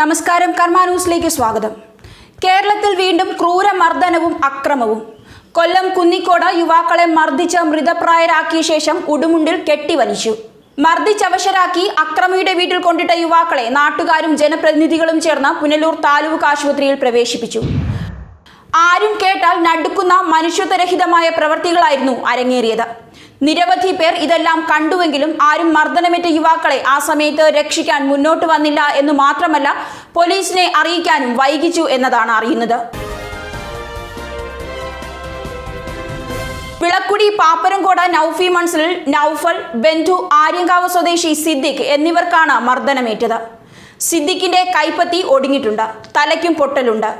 നമസ്കാരം കർമ്മ ന്യൂസിലേക്ക് സ്വാഗതം. കേരളത്തിൽ വീണ്ടും ക്രൂരമർദ്ദനവും അക്രമവും. കൊല്ലം കുന്നിക്കോട് യുവാക്കളെ മർദ്ദിച്ച് മൃതപ്രായരാക്കിയ ശേഷം ഉടുമുണ്ടിൽ കെട്ടിവലിച്ചു മർദ്ദിച്ചവശരാക്കി അക്രമിയുടെ വീട്ടിൽ കൊണ്ടിട്ട യുവാക്കളെ നാട്ടുകാരും ജനപ്രതിനിധികളും ചേർന്ന് പുനലൂർ താലൂക്ക് ആശുപത്രിയിൽ പ്രവേശിപ്പിച്ചു. ആരും കേട്ടാൽ നടുക്കുന്ന മനുഷ്യത്വരഹിതമായ പ്രവൃത്തികളായിരുന്നു അരങ്ങേറിയത്. നിരവധി പേർ ഇതെല്ലാം കണ്ടുവെങ്കിലും ആരും മർദ്ദനമേറ്റ യുവാക്കളെ ആ സമയത്ത് രക്ഷിക്കാൻ മുന്നോട്ട് വന്നില്ല എന്ന് മാത്രമല്ല പോലീസിനെ അറിയിക്കാനും വൈകിച്ചു എന്നതാണ് അറിയുന്നത്. വിളക്കുടി പാപ്പരംകോട നൌഫി മൺസിൽ നൌഫൽ ബന്ധു ആര്യങ്കാവ് സ്വദേശി സിദ്ദിഖ് എന്നിവർക്കാണ് മർദ്ദനമേറ്റത്. സിദ്ദിഖിന്റെ കൈപ്പത്തി ഒടിഞ്ഞിട്ടുണ്ട് തലയ്ക്കും പൊട്ടലുണ്ട്.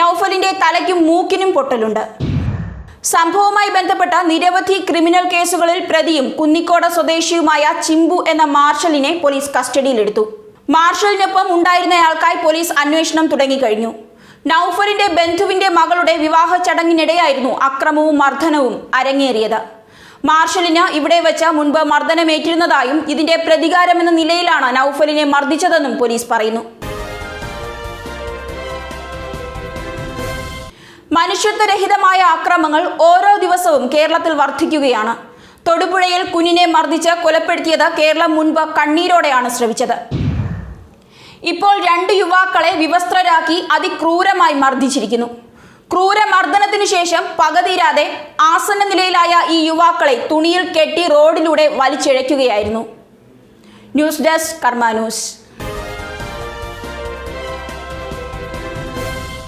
നൌഫലിന്റെ തലയ്ക്കും മൂക്കിനും പൊട്ടലുണ്ട്. സംഭവവുമായി ബന്ധപ്പെട്ട നിരവധി ക്രിമിനൽ കേസുകളിൽ പ്രതിയും കുന്നിക്കോട സ്വദേശിയുമായ ചിമ്പു എന്ന മാർഷലിനെ പോലീസ് കസ്റ്റഡിയിലെടുത്തു. മാർഷലിനൊപ്പം ഉണ്ടായിരുന്നയാൾക്കായി പോലീസ് അന്വേഷണം തുടങ്ങിക്കഴിഞ്ഞു. നൌഫറിന്റെ ബന്ധുവിന്റെ മകളുടെ വിവാഹ ചടങ്ങിനിടെയായിരുന്നു അക്രമവും മർദ്ദനവും അരങ്ങേറിയത്. മാർഷലിന് ഇവിടെ വെച്ച് മുൻപ് മർദ്ദനമേറ്റിരുന്നതായും ഇതിന്റെ പ്രതികാരമെന്ന നിലയിലാണ് നൌഫലിനെ മർദ്ദിച്ചതെന്നും പോലീസ് പറയുന്നു. മനുഷ്യത്വരഹിതമായ അക്രമങ്ങൾ ഓരോ ദിവസവും കേരളത്തിൽ വർദ്ധിക്കുകയാണ്. തൊടുപുഴയിൽ കുഞ്ഞിനെ മർദ്ദിച്ച് കൊലപ്പെടുത്തിയത് കേരളം മുൻപ് കണ്ണീരോടെയാണ് ശ്രമിച്ചത് ഇപ്പോൾ രണ്ട് യുവാക്കളെ വിവസ്ത്രരാക്കി അതിക്രൂരമായി മർദ്ദിച്ചിരിക്കുന്നു. ക്രൂരമർദ്ദനത്തിനു ശേഷം പകതീരാതെ ആസന്ന നിലയിലായ ഈ യുവാക്കളെ തുണിയിൽ കെട്ടി റോഡിലൂടെ വലിച്ചിഴയ്ക്കുകയായിരുന്നു. News desk Karma news.